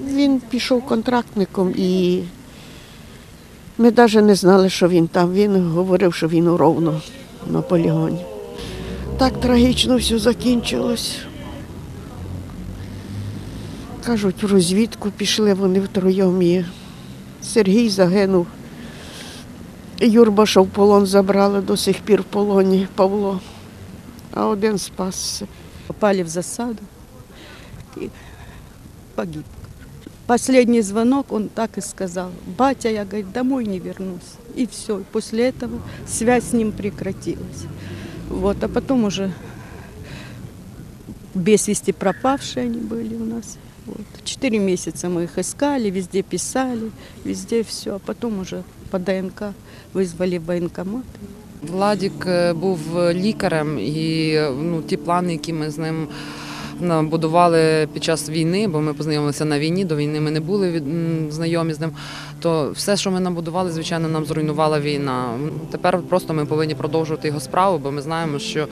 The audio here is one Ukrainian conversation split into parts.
Він пішов контрактником і ми навіть не знали, що він там. Він говорив, що він у Ровно на полігоні. Так трагічно все закінчилось. Кажуть, в розвідку пішли вони втроєм. І Сергій загинув. Юрбаша в полон забрали до сих пір в полоні Павло, а один спасся. Попали в засаду погиб. Последний звонок он так и сказал. Батя, я, говорит, домой не вернусь. И все. После этого связь с ним прекратилась. Вот, а потом уже без вести пропавшие они были у нас. Вот. Четыре месяца мы их искали, везде писали, везде все. А потом уже по ДНК вызвали в военкомат. Владік е, був лікарем, і ну, ті плани, які ми з ним Будували під час війни, бо ми познайомилися на війні, до війни ми не були знайомі з ним. То все, що ми набудували, звичайно, нам зруйнувала війна. Тепер просто ми повинні продовжувати його справу, бо ми знаємо, що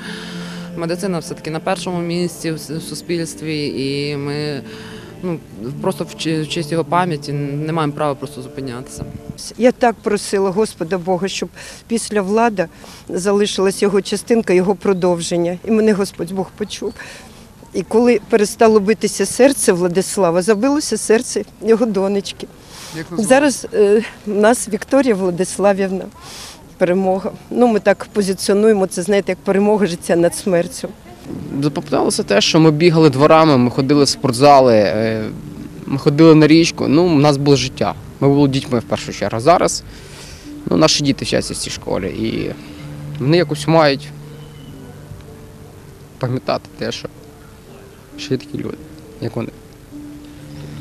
медицина все-таки на першому місці в суспільстві, і ми ну, просто в честь його пам'яті не маємо права просто зупинятися. Я так просила Господа Бога, щоб після влада залишилась його частинка, його продовження. І мене Господь Бог почув. І коли перестало битися серце Владислава, забилося серце його донечки. Зараз е, в нас Вікторія Владиславівна. Перемога. Ну, ми так позиціонуємо це, знаєте, як перемога життя над смертю. Запам'яталося те, що ми бігали дворами, ми ходили в спортзали, е, ми ходили на річку. Ну, у нас було життя. Ми були дітьми в першу чергу. Зараз ну, наші діти вчаться в цій школі. І вони якось мають пам'ятати те, що ще такі люди, як вони.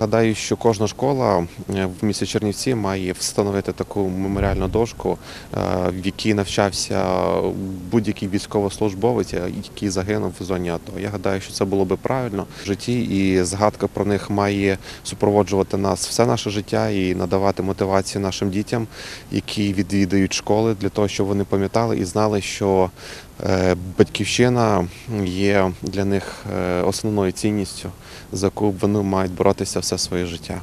Гадаю, що кожна школа е, в місті Чернівці має встановити таку меморіальну дошку, е, в якій навчався будь-який військовослужбовець, е, який загинув в зоні АТО. Я гадаю, що це було би правильно в житті, і згадка про них має супроводжувати нас все наше життя і надавати мотивацію нашим дітям, які відвідують школи, для того, щоб вони пам'ятали і знали, що батьківщина є для них е, основною цінністю за яку вони мають боротися все своє життя.